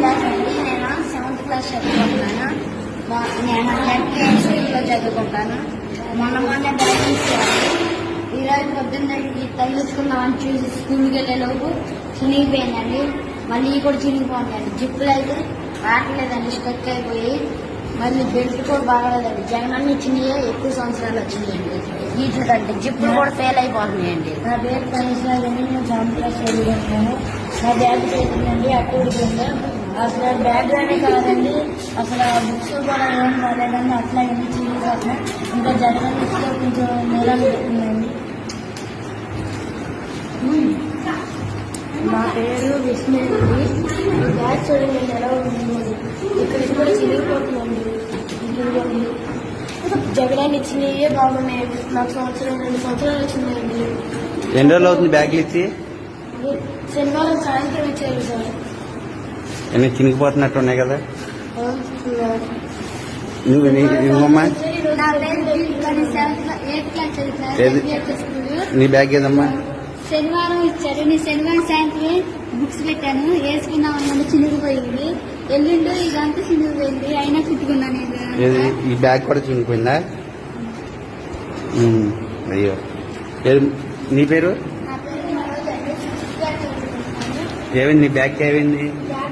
Class అండి నేను seventh class చదువుకుంటున్నాను. నేను ఎల్కే స్కూల్లో చదువుకుంటాను. మొన్న మొన్న బ్యాగ్ ఈరోజు పొద్దున్న తగిలించుకుందామని చూసి స్కూల్కి వెళ్ళేలోపు చినిగిపోయిందండి. మళ్ళీ కూడా చినిగిపోతుందండి జిప్పులు అయితే రావట్లేదండి స్టక్ అయిపోయి. మళ్ళీ బెల్ట్ కూడా బాగలేదండి. జగన్ అన్ని చిన్నయే ఎక్కువ సంవత్సరాలు వచ్చినాయండి. ఈ చూడండి జిప్పులు కూడా ఫెయిల్ అయిపోతున్నాయండి. నా పేరు కనీసాగని నేను సెవెంత్ క్లాస్ చదువుకుంటున్నాను. నా బ్యాగ్ పోతుందండి అటు అసలు బ్యాగ్ అనే కాదండి. అసలు ఆ బుక్స్ కూడా ఏం కాలేదండి అట్లా ఎన్ని చిరిగిపోతున్నాయి ఇంకా జగన్ ఇస్తే కొంచెం నిరాలు పెట్టిందండి నా పేరు విష్ణుడి బ్యాగ్ చూడండి ఎలా ఉంది. ఇక్కడ కూడా చిరిగిపోతుందండి ఇదిగోండి. జగన్ ఇచ్చినవే బాగున్నాయి. నాకు సంవత్సరం రెండు సంవత్సరాలు వచ్చినాయండి ఎన్ని రోజులు అవుతుంది బ్యాగులు ఇచ్చి? శనివారం సాయంత్రం ఇచ్చారు సార్. అన్ని చినిగిపోతున్నట్టు ఉన్నాయి కదా? నువ్వు నువ్వమ్మా నా బ్యాగ్ ఏదమ్మా? శనివారం ఇచ్చారు. నేను శనివారం సాయంత్రం బుక్స్ పెట్టాను. వేసుకుందాం అన్నది చినిగిపోయింది. ఎల్లుండి ఇదంతా చినిగిపోయింది. అయినా కుట్టుకున్నాను నేను. ఏది? ఈ బ్యాగ్ కూడా చినిగిపోయిందా? అయ్యో. నీ పేరు? ఏమైంది? నీ బ్యాగ్ ఏమైంది?